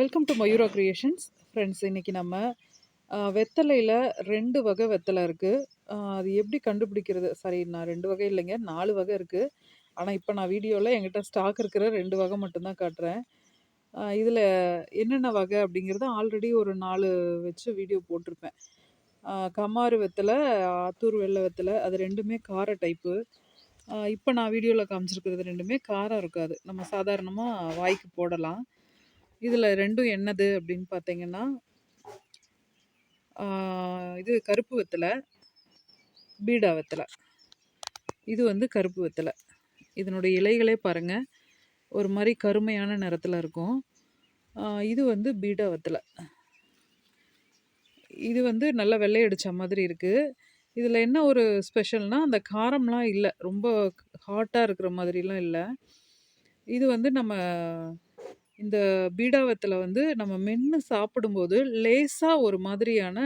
Welcome to Mayura creations friends இன்றைக்கி நம்ம வெத்தலையில் ரெண்டு வகை வெத்தலை இருக்குது அது எப்படி கண்டுபிடிக்கிறது? சரி நான் ரெண்டு வகை இல்லைங்க நாலு வகை இருக்குது ஆனால் இப்போ நான் வீடியோவில் என்கிட்ட ஸ்டாக் இருக்கிற ரெண்டு வகை மட்டும்தான் காட்டுறேன். இதில் என்னென்ன வகை அப்படிங்கிறத ஆல்ரெடி ஒரு நாலு வச்சு வீடியோ போட்டிருப்பேன். கம்மாறு வெத்தலை ஆத்தூர் வெள்ளை வெத்தலை அது ரெண்டுமே கார டைப்பு இப்போ நான் வீடியோவில் காமிச்சிருக்கிறது ரெண்டுமே காரம் இருக்காது. நம்ம சாதாரணமாக வாய்க்கு போடலாம். இதில் ரெண்டும் என்னது அப்படின்னு பார்த்தீங்கன்னா இது கருப்பு வெத்தலை பீடா வெத்தலை. இது வந்து கருப்பு வெத்தலை. இதனுடைய இலைகளே பாருங்கள் ஒரு மாதிரி கருமையான நிறத்தில் இருக்கும். இது வந்து பீடா வெத்தலை. இது வந்து நல்லா வெள்ளையடித்த மாதிரி இருக்குது இதில் என்ன ஒரு ஸ்பெஷல்னால் அந்த காரம்லாம் இல்லை. ரொம்ப ஹாட்டாக இருக்கிற மாதிரிலாம் இல்லை. இது வந்து நம்ம இந்த பீடாவத்தில் வந்து நம்ம மென்று சாப்பிடும்போது லேசாக ஒரு மாதிரியான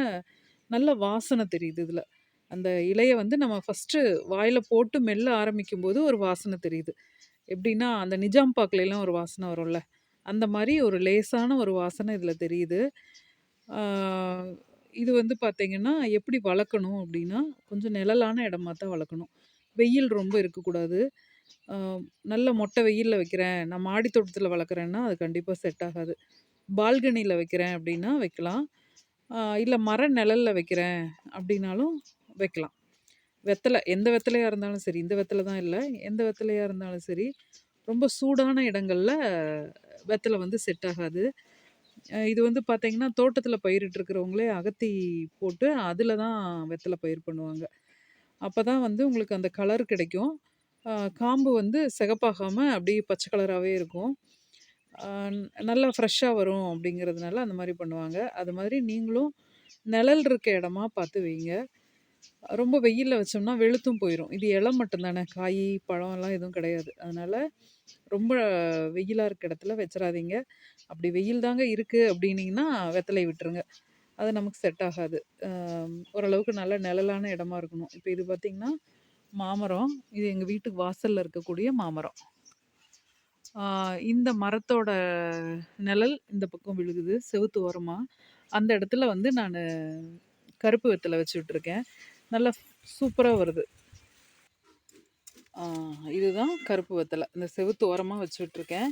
நல்ல வாசனை தெரியுது இதில். அந்த இலையை வந்து நம்ம ஃபஸ்ட்டு வாயில் போட்டு மெல்ல ஆரம்பிக்கும் போது ஒரு வாசனை தெரியுது. எப்படின்னா அந்த நிஜாம் பாக்கிலலாம் ஒரு வாசனை வரும்ல. அந்த மாதிரி ஒரு லேசான ஒரு வாசனை இதில் தெரியுது. இது வந்து பார்த்திங்கன்னா எப்படி வளர்க்கணும் அப்படின்னா கொஞ்சம் நிழலான இடமா தான் வளர்க்கணும். வெயில் ரொம்ப இருக்கக்கூடாது. நல்ல மொட்டை வெயிலில் வைக்கிறேன். நான் மாடி தோட்டத்தில் வளர்க்குறேன்னா அது கண்டிப்பாக செட் ஆகாது. பால்கனியில் வைக்கிறேன் அப்படின்னா வைக்கலாம். இல்லை மர நிழலில் வைக்கிறேன் அப்படின்னாலும் வைக்கலாம். வெத்தலை எந்த வெத்தலையாக இருந்தாலும் சரி இந்த வெத்தலை தான் இல்லை. எந்த வெத்தலையாக இருந்தாலும் சரி ரொம்ப சூடான இடங்களில் வெத்தலை வந்து செட் ஆகாது. இது வந்து பார்த்திங்கன்னா தோட்டத்தில் பயிரிட்டுருக்கிறவங்களே அகத்தி போட்டு அதில் தான் வெத்தலை பயிர் பண்ணுவாங்க. அப்போ தான் வந்து உங்களுக்கு அந்த கலர் கிடைக்கும். காம்பு வந்து சிகப்பாகாமல் அப்படியே பச்சை கலராகவே இருக்கும். நல்லா ஃப்ரெஷ்ஷாக வரும் அப்படிங்கிறதுனால அந்த மாதிரி பண்ணுவாங்க. அது மாதிரி நீங்களும் நிழல் இருக்க இடமா பார்த்து வைங்க. ரொம்ப வெயிலில் வச்சோம்னா வெளுத்தும் போயிடும் இது இலம் மட்டும்தானே காய் பழம் எல்லாம் எதுவும் கிடையாது. அதனால் ரொம்ப வெயிலாக இருக்க இடத்துல வச்சிடாதீங்க அப்படி வெயில் தாங்க இருக்குது அப்படின்னிங்கன்னா வெத்தலை விட்டுருங்க. அது நமக்கு செட் ஆகாது. ஓரளவுக்கு நல்ல நிழலான இடமா இருக்கணும். இப்போ இது பார்த்திங்கன்னா மாமரம். இது எங்கள் வீட்டுக்கு வாசலில் இருக்கக்கூடிய மாமரம். இந்த மரத்தோட நிழல் இந்த பக்கம் விழுகுது. செவுத்து ஓரமாக அந்த இடத்துல வந்து நான் கருப்பு வெத்தலை வச்சுட்ருக்கேன் நல்லா சூப்பராக வருது. இதுதான் கருப்பு வெத்தலை. இந்த செவுத்து ஓரமாக வச்சு விட்ருக்கேன்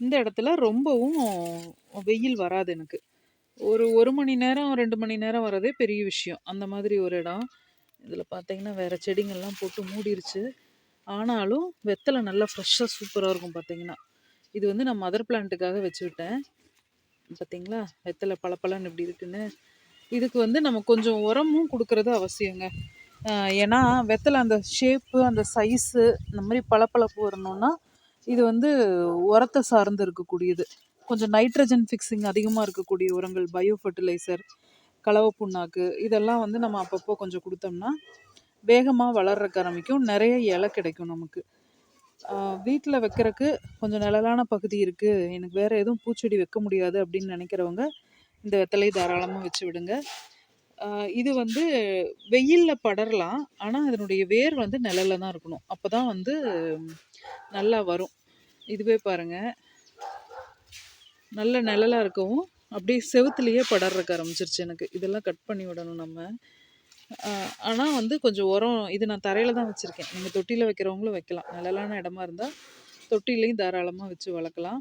இந்த இடத்துல ரொம்பவும் வெயில் வராது எனக்கு. ஒரு ஒரு மணி நேரம் ரெண்டு மணி நேரம் வரதே பெரிய விஷயம். அந்த மாதிரி ஒரு இடம். இதில் பார்த்தீங்கன்னா வேறு செடிங்கள்லாம் போட்டு மூடிருச்சு. ஆனாலும் வெத்தலை நல்லா ஃப்ரெஷ்ஷாக சூப்பராக இருக்கும் பார்த்தீங்கன்னா. இது வந்து நான் மதர் பிளான்ட்டுக்காக வச்சு விட்டேன் பார்த்தீங்களா? வெத்தலை பழப்பழன்னு இப்படி இருக்குன்னு. இதுக்கு வந்து நம்ம கொஞ்சம் உரமும் கொடுக்குறது அவசியங்க. ஏன்னா வெத்தலை அந்த ஷேப்பு அந்த சைஸு இந்த மாதிரி பளபளப்பு வரணும்னா இது வந்து உரத்தை சார்ந்து இருக்கக்கூடியது. கொஞ்சம் நைட்ரஜன் ஃபிக்ஸிங் அதிகமாக இருக்கக்கூடிய உரங்கள் பயோ ஃபர்டிலைசர் கலவை புண்ணாக்கு இதெல்லாம் வந்து நம்ம அப்பப்போ கொஞ்சம் கொடுத்தோம்னா வேகமாக வளர்றக்கு ஆரம்பிக்கும் நிறைய இலை கிடைக்கும் நமக்கு. வீட்டில் வைக்கிறக்கு கொஞ்சம் நிழலான பகுதி இருக்குது எனக்கு வேறு எதுவும் பூச்செடி வைக்க முடியாது அப்படின்னு நினைக்கிறவங்க இந்த வெத்தலை தாராளமாக வச்சு விடுங்க. இது வந்து வெயிலில் படரலாம். ஆனால் அதனுடைய வேர் வந்து நிழலில் தான் இருக்கணும். அப்போ தான் வந்து நல்லா வரும். இதுவே பாருங்கள் நல்ல நிழலாக இருக்கவும் அப்படியே செவுத்துலேயே படர்றக்க ஆரம்பிச்சிருச்சு எனக்கு. இதெல்லாம் கட் பண்ணி விடணும் நம்ம. ஆனால் வந்து கொஞ்சம் உரம் இது நான் தரையில் தான் வச்சுருக்கேன். நீங்கள் தொட்டியில் வைக்கிறவங்களும் வைக்கலாம். நிழலான இடமா இருந்தால் தொட்டிலையும் தாராளமாக வச்சு வளர்க்கலாம்.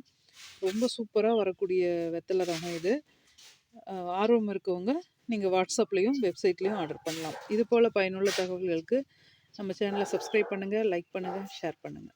ரொம்ப சூப்பராக வரக்கூடிய வெத்தலை ரகம் இது. ஆர்வம் இருக்கவங்க நீங்கள் வாட்ஸ்அப்லேயும் வெப்சைட்லேயும் ஆர்டர் பண்ணலாம். இது போல் பயனுள்ள தகவல்களுக்கு நம்ம சேனலை சப்ஸ்கிரைப் பண்ணுங்கள் லைக் பண்ணுங்கள் ஷேர் பண்ணுங்கள்